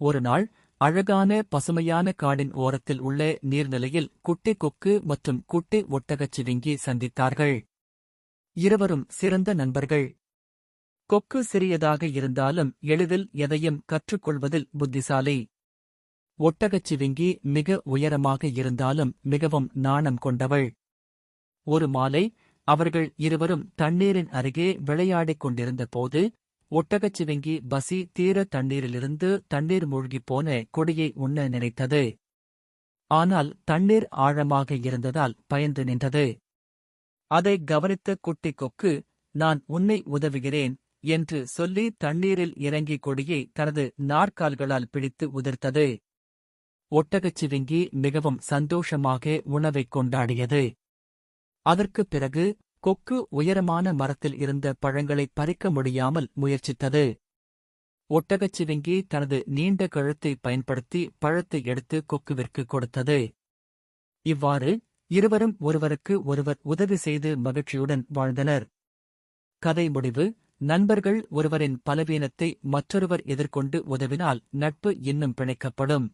ஒரு நாள் அழகான பசுமையான காடின் ஓரத்தில் உள்ள நீர்நிலையில் குட்டி கொக்கு மற்றும் குட்டி ஒட்டகச் சிவிங்கி சந்தித்தார்கள். இருவரும் சிறந்த நண்பர்கள். கொக்கு சிறியதாக இருந்தாலும் எளிதில் எதையும் கற்றுக்கொள்வதில் புத்திசாலி. ஒட்டகச்சிவிங்கி மிக உயரமாக இருந்தாலும் மிகவும் நாணம் கொண்டவள். ஒரு மாலை அவர்கள் இருவரும் தண்ணீரின் அருகே விளையாடிக் கொண்டிருந்த போது ஒட்டகச்சிவிங்கி பசி தீர தண்ணீரிலிருந்து தண்ணீர் மூழ்கிப் போன கொடியை உண்ண நினைத்தது. ஆனால் தண்ணீர் ஆழமாக இருந்ததால் பயந்து நின்றது. அதை கவனித்த குட்டி கொக்கு நான் உன்னை உதவுகிறேன் என்று சொல்லி தண்ணீரில் இறங்கி கொடியை தனது நாற்கால்களால் பிடித்து உதிர்த்தது. ஒட்டகச்சிவிங்கி மிகவும் சந்தோஷமாக உணவைக் கொண்டாடியது. அதற்குப் பிறகு கொக்கு உயரமான மரத்தில் இருந்த பழங்களை பறிக்க முடியாமல் முயற்சித்தது. ஒட்டகச்சிவிங்கி தனது நீண்ட கழுத்தை பயன்படுத்தி பழத்தை எடுத்து கொக்குவிற்கு கொடுத்தது. இவ்வாறு இருவரும் ஒருவருக்கு ஒருவர் உதவி செய்து மகிழ்ச்சியுடன் வாழ்ந்தனர். கதை முடிவு. நண்பர்கள் ஒருவரின் பலவீனத்தை மற்றொருவர் எதிர்கொண்டு உதவினால் நட்பு இன்னும் பிணைக்கப்படும்.